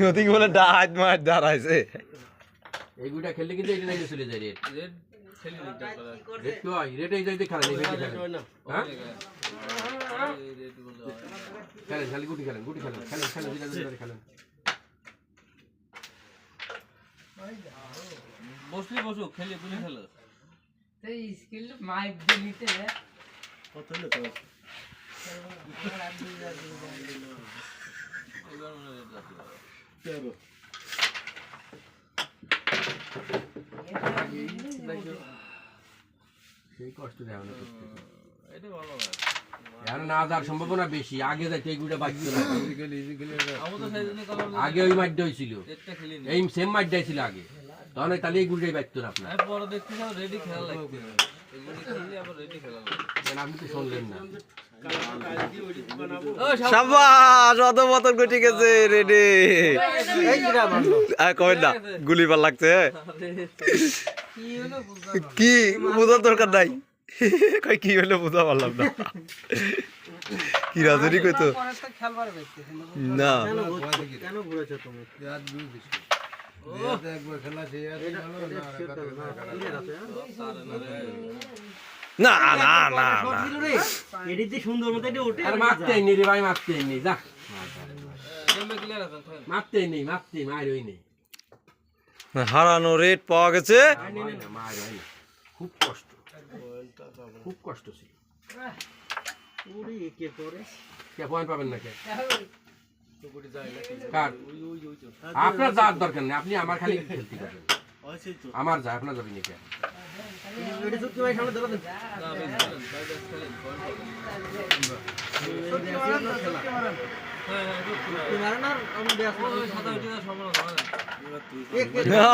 নদী বলে ডাহাত মার দাঁড়াইছে। এই গুটা খেললে কিন্তু এটা নাইলে চলে যায় রেট রেড খেলি নি তারপরে রেট তো হয় রেট যাইতে। খেলেন খালি গুটি খেলেন গুটি খেলেন খেলেন খেলেন দুইটা দুইটা খেলেন বসলি বসো খেলি তুমি খেলো। স্কিল মাইক মনে রেড লাগবে সেই কষ্ট দেয় না এটা ভালো এখন না যাওয়ার সম্ভাবনা বেশি। আগে যাইতে না। আগে ওই হয়েছিল এই সেম ছিল আগে। তখন ওই তাহলে এই গুটাই বাজতো না আপনার। পরে দেখতে রেডি খেলা লাগবে। আপনি তো শুনলেন না। মতন গুলি পার লাগছে কি হলো বোঝার দরকার নাই। কই, কি হলো বুঝা পারলাম না। কি রাজনী তো না। না না না না। এডিতে সুন্দর মতো এটা ওঠে আর মারতেই নেই রে ভাই মারতেই নেই যা মারতেই নেই মারতেই মারই নেই হারানো রেট পাওয়া গেছে মার হয় খুব কষ্ট খুব কষ্ট ছিল ওরে কে করে কে পয়েন্ট পাবেন না কে আপনার যাওয়ার দরকার নেই আপনি আমার খালি খেলতে পারবেন আমার যা আপনার যাবেন কে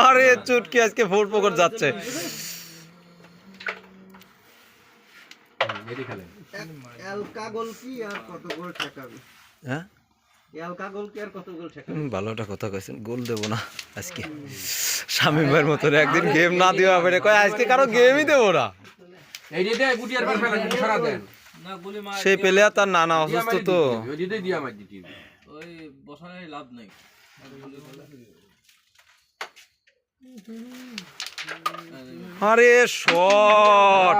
আরে চুটকি আজকে ফোর পকর যাচ্ছে। হ্যাঁ এলকা গোল কি আর কত গোল ঠেকাবে হুম, ভালো একটা কথা কইছেন গোল দেবো না আজকে। স্বামী ভাইয়ের মতো একদিন গেম না দিও হবে কয় আজকে কারও গেমই দেবো না। এই যে গুটি আর ফেলা গুটি সরা দেন। না গুলি মার সেই প্লেয়ার তার নানা অসুস্থ তো। ওই দিতে দিয়ে আমার দিতে ওই বসানোর লাভ নাই। আরে শট